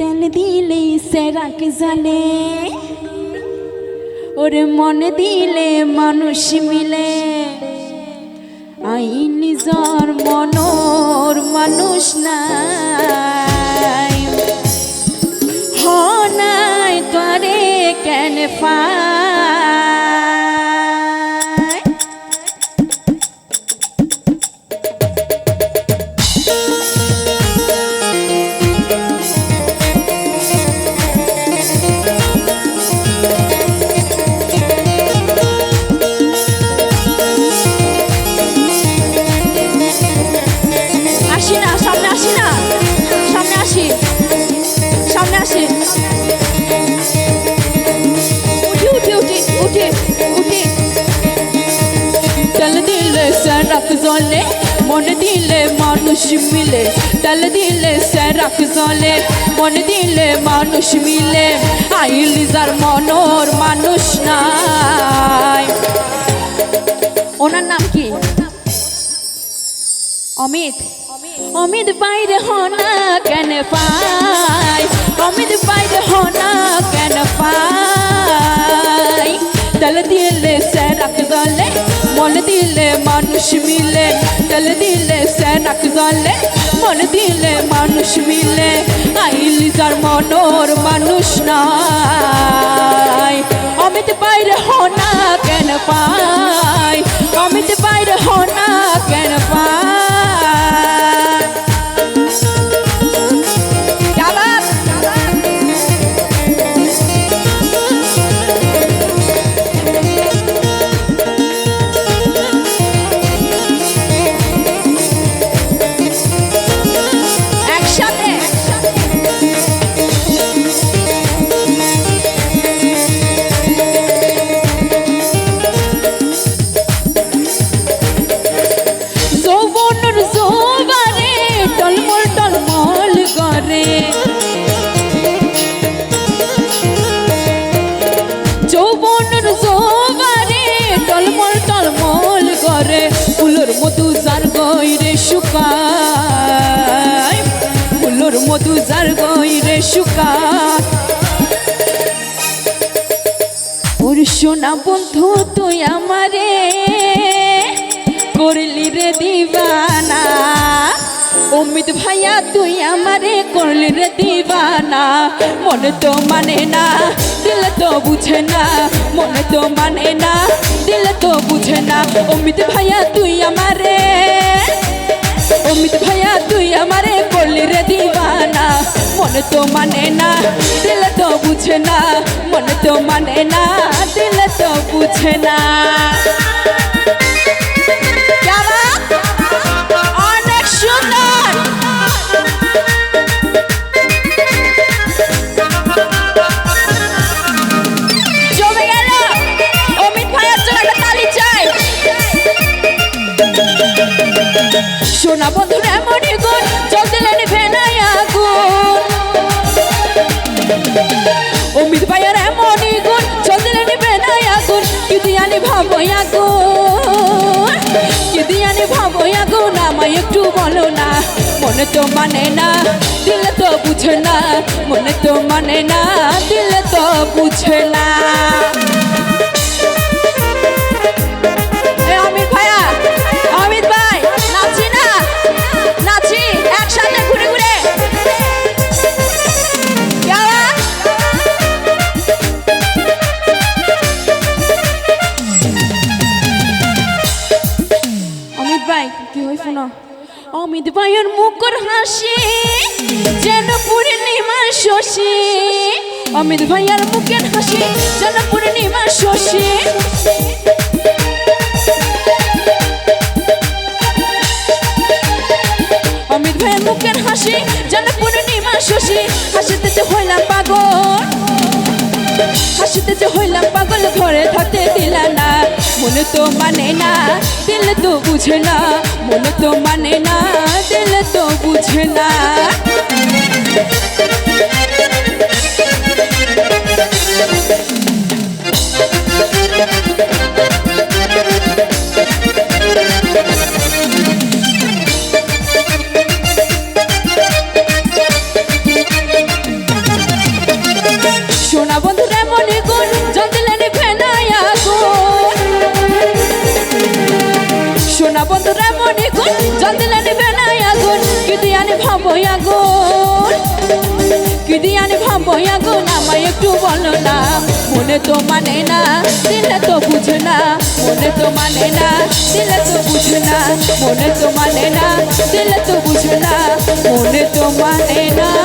তেল দিলে সেরাক জালে ওর মন দিলে মানুষ মিলে আই নিজর মনোর মানুষ নাই হনায় তোরে কেন পায় সামনে আসি না? সামনে আসি। সামনে আসি। উঠি উঠি উঠি উঠি উঠি। তেল দিলে স্যারাক জলে মন দিলে মানুষ মিলে। তেল দিলে স্যারাক জলে মন দিলে মানুষ মিলে। আইল যার মনর মানুষ নাই। ওনার নাম কি? অমিত। অমিত বাইরে হনা কেন পাই? অমিত বাইরে হনা কেন পাই? তেল দিলে স্যারাক জলে মন দিলে মানুষ মিলে। তেল দিলে স্যারাক জলে মন দিলে মানুষ মিলে। আইলি যার মনোর মানুষ নাই। অমিত বাইরে হনা কেন পাই? শুকায় ওর সোনা বন্ধু, তুই আমারে করলি রে দিবানা। অমিত ভাইয়া, তুই আমারে করলি রে দিবানা। মনে তো মানে না, দিল তো বুঝে না। মনে তো মানে না, দিল তো বুঝে না। অমিত ভাইয়া, তুই আমারে অমিত ভাইয়া, তুই আমারে করলি রে দিবানা। তো মানে না, দিল তো বুঝে না। মন তো মানে না, দিল তো বুঝে না। সোনা বন্ধুরা মনে গো অমিত ভাইয়ের এমনই গুণ জল দিলে নিভে আগুন কি দিয়ানি ভাবো আগুন কি দিয়ানি ভাবো আগুন আমায় একটু বলো না, মনে তো মানে না, দিলে তো বুঝে না, মনে তো মানে না, দিলে তো বুঝে না। অমিত ভাইয়ের মুখর হাসি, যেন পূর্ণিমার শশী। অমিত ভাইয়ার মুখের হাসি, যেন পূর্ণিমার শশী। অমিত ভাইয়ের মুখের হাসি, যেন পূর্ণিমা শশী। হাসিতে হইলাম পাগল। হাসিতে যে হইলাম পাগল ঘরে থাকতে দিলা না। মন তো মানে না, দিল তো বুঝে না। মন তো মানে না, দিল তো বুঝে না। কোন জল দিলে নিবে না আগুন। কি দিয়ে আনি ভাবো আগুন? কি দিয়ে আনি আমায় একটু বলো না, মনে তো মানে না, দিলে তো না, মনে তো মানে না, দিলে তো না, মনে তো মানে না, দিলে তো বুঝে না, মনে তো মানে না।